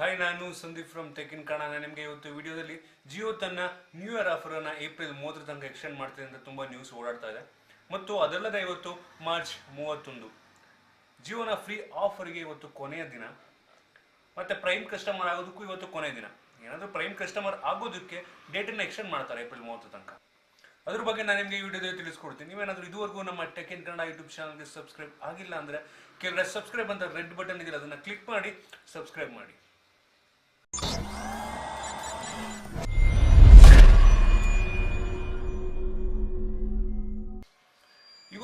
Hi ನಾನು Sandeep from ಟೆಕಿನ್ ಕಾಣ ನಿಮಗೆ ಇವತ್ತು ವಿಡಿಯೋದಲ್ಲಿ ಜಿಯೋ ತನ್ನ ನ್ಯೂ ಇಯರ್ ಆಫರ್ ಅನ್ನ ಏಪ್ರಿಲ್ ಮೂವತ್ತರ ತನಕ ಎಕ್ಸ್ಟೆಂಡ್ ಮಾಡ್ತಿದೆ ಅಂತ ತುಂಬಾ ನ್ಯೂಸ್ ಓಡಾಡ್ತಾ ಇದೆ. ಮತ್ತು ಅದಲ್ಲದೆ ಇವತ್ತು ಮಾರ್ಚ್ ಮೂವತ್ತೊಂದು. ಜಿಯೋನ ಫ್ರೀ ಆಫರ್ಗೆ ಇವತ್ತು ಕೊನೆಯ ದಿನ. ಮತ್ತೆ ಪ್ರೈಮ್ ಕಸ್ಟಮರ್ ಆಗೋದಕ್ಕೂ ಇವತ್ತು ಕೊನೆಯ ದಿನ. ಏನಾದರೂ ಪ್ರೈಮ್ ಕಸ್ಟಮರ್ ಆಗೋದಕ್ಕೆ ಡೇಟನ್ನು ಎಕ್ಸ್ಟೆಂಡ್ ಮಾಡ್ತಾರೆ ಏಪ್ರಿಲ್ ಮೂವತ್ತು ತನಕ. ಅದ್ರ ಬಗ್ಗೆ ನಾನು ನಿಮಗೆ ಈ ವಿಡಿಯೋದಲ್ಲಿ ತಿಳಿಸ್ಕೊಡ್ತೀನಿ. ನೀವೇನಾದರೂ ಇದುವರೆಗೂ ನಮ್ಮ ಟೆಕ್ ಇನ್ ಕನ್ನಡ ಯೂಟ್ಯೂಬ್ ಚಾನಲ್ಗೆ ಸಬ್ಸ್ಕ್ರೈಬ್ ಆಗಿಲ್ಲ ಅಂದರೆ ಕೆಲವರ ಸಬ್ಸ್ಕ್ರೈಬ್ ಅಂತ ರೆಡ್ ಬಟನ್ ಇದೆಯಲ್ಲ ಅದನ್ನು ಕ್ಲಿಕ್ ಮಾಡಿ ಸಬ್ಸ್ಕ್ರೈಬ್ ಮಾಡಿ.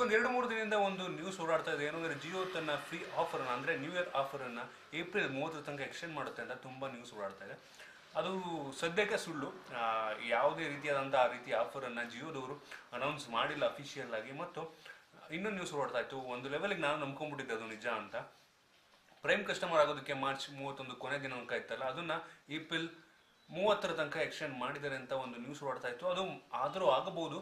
ಒಂದು ಎರಡು ಮೂರು ದಿನದಿಂದ ಒಂದು ನ್ಯೂಸ್ ಓಡಾಡ್ತಾ ಇದೆ. ಏನಂದ್ರೆ ಜಿಯೋ ತನ್ನ ಫ್ರೀ ಆಫರ್ ಅಂದರೆ ಅಂದ್ರೆ ನ್ಯೂ ಇಯರ್ ಆಫರ್ ಅನ್ನ ಏಪ್ರಿಲ್ ಮೂವತ್ತರ ತನಕ ಎಕ್ಸ್ಟೆಂಡ್ ಮಾಡುತ್ತೆ ಅಂತ ತುಂಬ ನ್ಯೂಸ್ ಓಡಾಡ್ತಾ ಇದೆ. ಅದು ಸದ್ಯಕ್ಕೆ ಸುಳ್ಳು. ಯಾವುದೇ ರೀತಿಯಾದಂಥ ಆ ರೀತಿಯ ಆಫರ್ ಅನ್ನ ಜಿಯೋದವರು ಅನೌನ್ಸ್ ಮಾಡಿಲ್ಲ ಅಫಿಷಿಯಲ್ ಆಗಿ. ಮತ್ತು ಇನ್ನೊಂದು ನ್ಯೂಸ್ ಓಡಾಡ್ತಾ ಇತ್ತು. ಒಂದು ಲೆವೆಲ್ಗೆ ನಾನು ನಂಬ್ಕೊಂಡ್ಬಿಟ್ಟಿದ್ದೆ ಅದು ನಿಜ ಅಂತ. ಪ್ರೈಮ್ ಕಸ್ಟಮರ್ ಆಗೋದಕ್ಕೆ ಮಾರ್ಚ್ ಮೂವತ್ತೊಂದು ಕೊನೆ ದಿನಾಂಕ ಇತ್ತಲ್ಲ, ಅದನ್ನು ಏಪ್ರಿಲ್ ಮೂವತ್ತರ ತನಕ ಎಕ್ಸ್ಟೆಂಡ್ ಮಾಡಿದ್ದಾರೆ ಅಂತ ಒಂದು ನ್ಯೂಸ್ ಓಡ್ತಾ ಇತ್ತು. ಅದು ಆದರೂ ಆಗಬಹುದು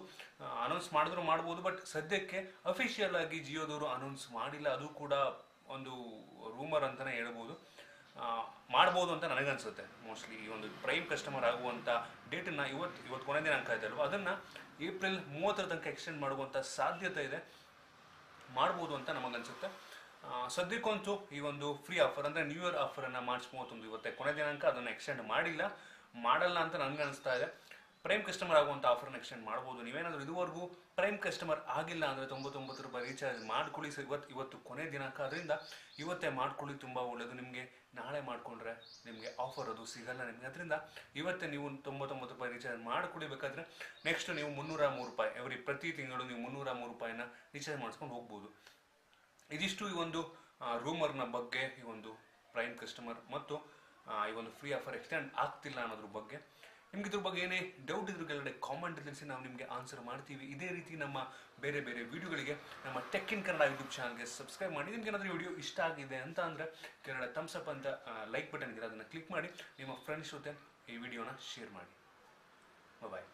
ಅನೌನ್ಸ್ ಮಾಡಿದ್ರು ಮಾಡ್ಬೋದು ಬಟ್ ಸದ್ಯಕ್ಕೆ ಅಫಿಷಿಯಲ್ ಆಗಿ ಜಿಯೋದವರು ಅನೌನ್ಸ್ ಮಾಡಿಲ್ಲ. ಅದು ಕೂಡ ಒಂದು ರೂಮರ್ ಅಂತಾನೆ ಹೇಳ್ಬೋದು. ಮಾಡ್ಬೋದು ಅಂತ ನನಗನ್ಸುತ್ತೆ. ಮೋಸ್ಟ್ಲಿ ಈ ಒಂದು ಪ್ರೈಮ್ ಕಸ್ಟಮರ್ ಆಗುವಂಥ ಡೇಟನ್ನ ಇವತ್ತು ಇವತ್ತು ಕೊನೆ ದಿನಾಂಕ ಇದೆ ಅಲ್ವಾ? ಅದನ್ನ ಏಪ್ರಿಲ್ ಮೂವತ್ತರ ತನಕ ಎಕ್ಸ್ಟೆಂಡ್ ಮಾಡುವಂಥ ಸಾಧ್ಯತೆ ಇದೆ. ಮಾಡ್ಬೋದು ಅಂತ ನಮಗನ್ಸುತ್ತೆ. ಸದ್ಯಕ್ಕಂತೂ ಈ ಒಂದು ಫ್ರೀ ಆಫರ್ ಅಂದ್ರೆ ನ್ಯೂ ಇಯರ್ ಆಫರ್ ಅನ್ನ ಮಾರ್ಚ್ ಮೂವತ್ತೊಂದು ಇವತ್ತೆ ಕೊನೆ ದಿನಾಂಕ ಅದನ್ನ ಎಕ್ಸ್ಟೆಂಡ್ ಮಾಡಿಲ್ಲ. ಮಾಡಲ್ಲ ಅಂತ ನನಗೆ ಅನಿಸ್ತಾ ಇದೆ. ಪ್ರೈಮ್ ಕಸ್ಟಮರ್ ಆಗುವಂಥ ಆಫರ್ನ ಎಕ್ಸ್ಟೆಂಡ್ ಮಾಡ್ಬೋದು. ನೀವೇನಾದರೂ ಇದುವರೆಗೂ ಪ್ರೈಮ್ ಕಸ್ಟಮರ್ ಆಗಿಲ್ಲ ಅಂದರೆ ತೊಂಬತ್ತೊಂಬತ್ತು ರೂಪಾಯಿ ರೀಚಾರ್ಜ್ ಮಾಡ್ಕೊಳ್ಳಿ ಸರ್. ಇವತ್ತು ಇವತ್ತು ಕೊನೆ ದಿನಾಂಕ ಅದರಿಂದ ಇವತ್ತೇ ಮಾಡ್ಕೊಳ್ಳಿ, ತುಂಬ ಒಳ್ಳೆಯದು ನಿಮಗೆ ನಾಳೆ ಮಾಡಿಕೊಂಡ್ರೆ ನಿಮಗೆ ಆಫರ್ ಅದು ಸಿಗಲ್ಲ ನಿಮಗೆ. ಅದರಿಂದ ಇವತ್ತೇ ನೀವು ತೊಂಬತ್ತೊಂಬತ್ತು ರೂಪಾಯಿ ರೀಚಾರ್ಜ್ ಮಾಡ್ಕೊಳ್ಳಿ. ಬೇಕಾದ್ರೆ ನೆಕ್ಸ್ಟ್ ನೀವು ಮುನ್ನೂರ ಮೂರು ರೂಪಾಯಿ ಎವ್ರಿ ಪ್ರತಿ ತಿಂಗಳು ನೀವು ಮುನ್ನೂರ ಮೂರು ರೂಪಾಯಿನ ರೀಚಾರ್ಜ್ ಮಾಡಿಸ್ಕೊಂಡು ಹೋಗ್ಬೋದು. ಇದಿಷ್ಟು ಈ ಒಂದು ರೂಮರ್ನ ಬಗ್ಗೆ ಈ ಒಂದು ಪ್ರೈಮ್ ಕಸ್ಟಮರ್ ಮತ್ತು ಈ ಒಂದು ಫ್ರೀ ಆಫರ್ ಎಕ್ಸ್ಟೆಂಡ್ ಆಗ್ತಿಲ್ಲ ಅನ್ನೋದ್ರ ಬಗ್ಗೆ. ನಿಮ್ಗೆ ಇದ್ರ ಬಗ್ಗೆ ಏನೇ ಡೌಟ್ ಇದ್ರ ಕೆಳಗಡೆ ಕಾಮೆಂಟ್ ತಿಳಿಸಿ ನಾವು ನಿಮಗೆ ಆನ್ಸರ್ ಮಾಡ್ತೀವಿ. ಇದೇ ರೀತಿ ನಮ್ಮ ಬೇರೆ ಬೇರೆ ವಿಡಿಯೋಗಳಿಗೆ ನಮ್ಮ ಟೆಕ್ ಇನ್ ಕನ್ನಡ ಯೂಟ್ಯೂಬ್ ಚಾನಲ್ಗೆ ಸಬ್ಸ್ಕ್ರೈಬ್ ಮಾಡಿ. ನಿಮ್ಗೆ ಏನಾದರೂ ವಿಡಿಯೋ ಇಷ್ಟ ಆಗಿದೆ ಅಂತ ಅಂದರೆ ಕೆಳಗಡೆ ಥಮ್ಸ್ ಅಪ್ ಅಂತ ಲೈಕ್ ಬಟನ್ ಇದೆ ಅದನ್ನು ಕ್ಲಿಕ್ ಮಾಡಿ. ನಿಮ್ಮ ಫ್ರೆಂಡ್ಸ್ ಜೊತೆ ಈ ವಿಡಿಯೋನ ಶೇರ್ ಮಾಡಿ. ಬಾಯ್